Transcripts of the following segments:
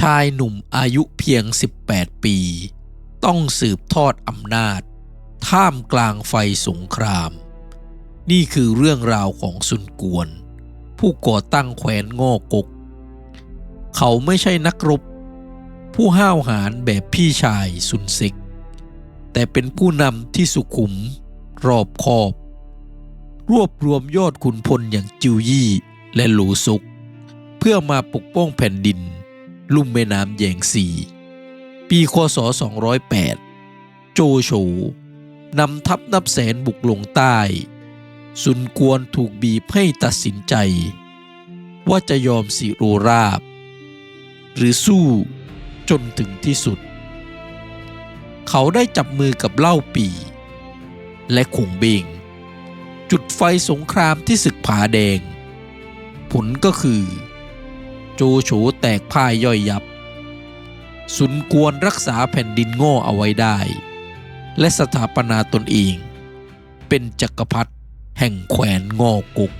ชายหนุ่มอายุเพียง 18 ปี ต้องสืบทอดอำนาจ ท่ามกลางไฟสงคราม นี่คือเรื่องราวของซุนกวน ผู้ก่อตั้งแคว้นง่กก เขาไม่ใช่นักรบ ผู้ห้าวหาญแบบพี่ชายซุนเซ็กแต่เป็นผู้นำที่สุขุม รอบคอบ รวบรวมยอดขุนพลอย่างจิวยี่และหลูซุก เพื่อมาปกป้องแผ่นดิน ลุ่มแม่น้ำแยงซีปีคศ 208 โจโฉนำทัพนับแสนบุกลงใต้ สุนกวนถูกบีบให้ตัดสินใจ ว่าจะยอมสิโรราบ หรือสู้จนถึงที่สุด เขาได้จับมือกับเล่าปี และขงเบงจุดไฟสงครามที่ศึกผาแดง ผลก็คือ จโฉแตกพ่ายย่อยยับ สุนกวนรักษาแผ่นดินโง่เอาไว้ได้ และสถาปนาตนเอง เป็นจักรพรรดิแห่งแขวนงอกุก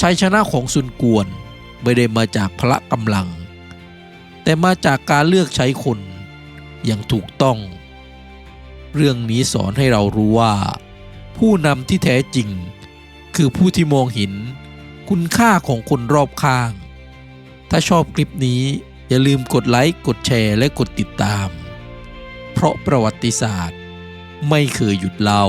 ชัยชนะของซุนกวนไม่ได้มาจากพละกำลัง แต่มาจากการเลือกใช้คนอย่างถูกต้อง เรื่องนี้สอนให้เรารู้ว่า ผู้นำที่แท้จริง คือผู้ที่มองเห็นคุณค่าของคนรอบข้าง ถ้าชอบคลิปนี้อย่าลืมกดไลค์ กดแชร์ และกดติดตาม เพราะประวัติศาสตร์ ไม่เคยหยุดเล่า